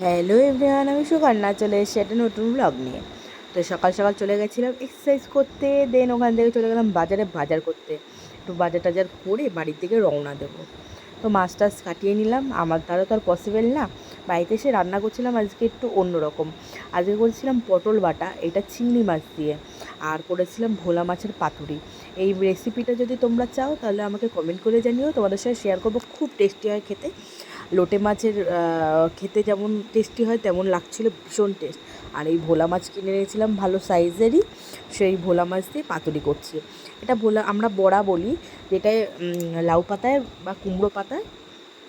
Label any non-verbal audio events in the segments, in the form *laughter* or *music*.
Hello everyone, আমি সুকন্যা, চলে এসেছি একটা নতুন ব্লগ নিয়ে। তো সকাল সকাল চলে গেছিলাম এক্সারসাইজ করতে দেন ওখান থেকে চলে গেলাম বাজারে বাজার করতে। একটু বাজার টাজার করে বাড়ির দিকে রওনা দেবো। তো মাছ টাছ কাটিয়ে নিলাম, আমার দ্বারা তো আর পসিবল না। বাড়িতে এসে রান্না করছিলাম আজকে একটু অন্যরকম। আজকে করেছিলাম পটল বাটা, এটা চিংড়ি মাছ দিয়ে। আর করেছিলাম ভোলা মাছের পাতুরি। এই রেসিপিটা যদি তোমরা চাও, তাহলে আমাকে কমেন্ট করে জানিও, তোমাদের সাথে শেয়ার করব, খুব টেস্টি হয় খেতে। লোটে মাছের খেতে যেমন টেস্টি হয়, তেমন লাগছিল, ভীষণ টেস্ট আর এই ভোলা মাছ কিনে নিয়েছিলাম ভালো সাইজেরই সেই ভোলা মাছ দিয়ে পাতুরি করছি। এটা ভোলা, আমরা বড়া বলি, যেটায় লাউ পাতায় বা কুমড়ো পাতায়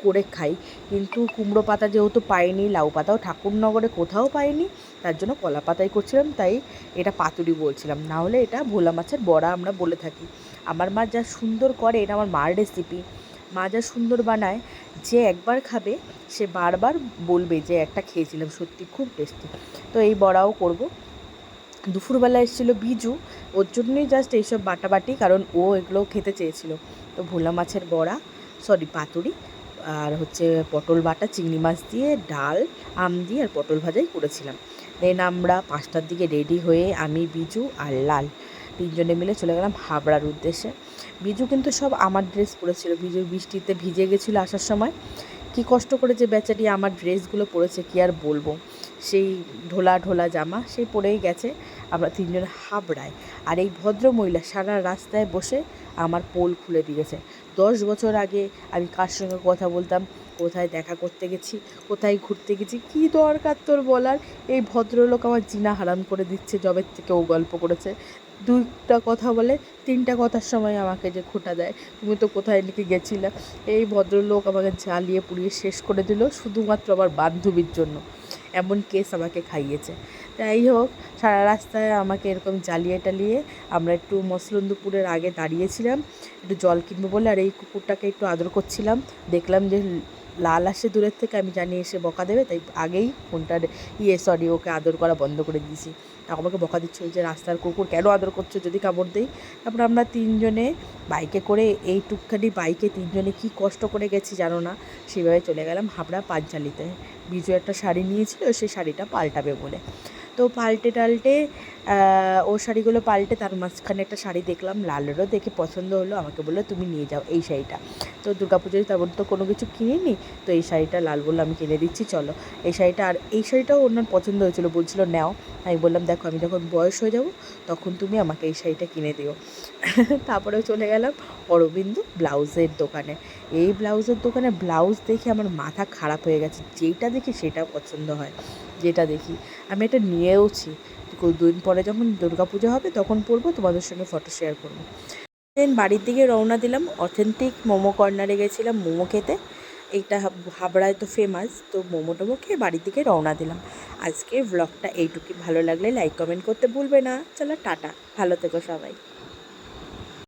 করে খাই। কিন্তু কুমড়ো পাতা যেহেতু পাইনি, লাউ পাতাও ঠাকুরনগরে কোথাও পাইনি, তার জন্য কলা পাতাই করছিলাম, তাই এটা পাতুরি বলছিলাম। না হলে এটা ভোলা মাছের বড়া আমরা বলে থাকি। আমার মা যা সুন্দর করে, এটা আমার মার রেসিপি মা যা সুন্দর বানায় যে একবার খাবে, সে বারবার বলবে যে একটা খেয়েছিলাম, সত্যি খুব টেস্টি তো এই বড়াও করব। দুপুরবেলা এসেছিল বিজু, ওর জন্যই জাস্ট এইসব বাটাবাটি, কারণ ও এগুলো খেতে চেয়েছিল। তো ভোলা মাছের বড়া সরি পাতুরি, আর হচ্ছে পটল বাটা, চিংড়ি মাছ দিয়ে ডাল, আম দিয়ে আর পটল ভাজাই করেছিলাম। দেন আমরা পাঁচটার দিকে রেডি হয়ে আমি, বিজু আর লাল তিনজনে মিলে চলে গেলাম হাবড়ার উদ্দেশ্যে। বিজু কিন্তু সব আমার ড্রেস পরেছিল। বিজু বৃষ্টিতে ভিজে গেছিল আসার সময়। কি কষ্ট করে যে বেচারি আমার ড্রেসগুলো পরেছে, কি আর বলব? সেই ঢোলা ঢোলা জামা সেই পরেই গেছে আমরা তিনজন হাবড়ায়। আর এই ভদ্র মহিলা সারা রাস্তায় বসে আমার পোল খুলে দিয়েছে। দশ বছর আগে আমি কার সঙ্গে কথা বলতাম? কোথায় দেখা করতে গেছি? কোথায় ঘুরতে গেছি? কী দরকার তোর বলার? এই ভদ্রলোক আমার জিনা হারাম করে দিচ্ছে জবের থেকে ও গল্প করেছে। দুইটা কথা বলে, তিনটা কথার সময় আমাকে যে খোটা দেয়, তুমি তো কোথায় নাকি গেছিলে? এই ভদ্রলোক আমাকে জ্বালিয়ে পুড়িয়ে শেষ করে দিল শুধুমাত্র আমার বান্ধবীর জন্য। এমন কেস আমাকে খাইয়েছে। যাই হোক, সারা রাস্তায় আমাকে এরকম জ্বালিয়ে টালিয়ে আমরা একটু মসলন্দপুরের আগে দাঁড়িয়েছিলাম, একটু জল কিনবো বলে, আর এই কুকুরটাকে একটু আদর করছিলাম। দেখলাম যে লাল আসে দূরের থেকে, আমি জানি এসে বকা দেবে, তাই আগেই ফোনটার ইয়ে সরি ওকে আদর করা বন্ধ করে দিয়েছি। আমাকে বকা দিচ্ছে যে রাস্তার কুকুর, কেন আদর করছ? যদি কামড় দেই। তারপর আমরা তিনজনে বাইকে করে, এই টুকখানি বাইকে তিনজনে কি কষ্ট করে গেছি জানো না? সেভাবে চলে গেলাম হাবড়া পাঞ্চালিতে বিজয় একটা শাড়ি নিয়েছিল সেই শাড়িটা পাল্টাবে বলে। তো পাল্টে টাল্টে ও শাড়িগুলো পাল্টে তার মাঝখানে একটা শাড়ি দেখলাম, লালেরও দেখে পছন্দ হলো, আমাকে বলল, তুমি নিয়ে যাও এই শাড়িটা। তো দুর্গা পুজোয় তেমন তো কোনো কিছু কিনিনি, তো এই শাড়িটা লাল বলল, আমি কিনে দিচ্ছি, চলো। এই শাড়িটা আর এই শাড়িটাও ওনার পছন্দ হয়েছিলো, বলছিল, নাও। আমি বললাম, দেখো, আমি যখন বয়স হয়ে যাব, তখন তুমি আমাকে এই শাড়িটা কিনে দিও। *laughs* তারপরেও চলে গেলাম অরবিন্দ ব্লাউজের দোকানে। এই ব্লাউজের দোকানে ব্লাউজ দেখে আমার মাথা খারাপ হয়ে গেছে, যেটা দেখি সেটা পছন্দ হয়। যেটা দেখি। আমি এটা নিয়েওছি। দুদিন পরে যখন দুর্গা পুজো হবে তখন পরবো, তোমাদের সঙ্গে ফটো শেয়ার করব। দেন বাড়ির দিকে রওনা দিলাম অথেন্টিক মোমো কর্নারে গেছিলাম মোমো খেতে। এইটা হাবড়ায় তো ফেমাস তো মোমো টোমো খেয়ে বাড়ির দিকে রওনা দিলাম। আজকের ব্লগটা এইটুকুই। ভালো লাগলে লাইক কমেন্ট করতে ভুলবে না। চলো টাটা। ভালো থেকো সবাই।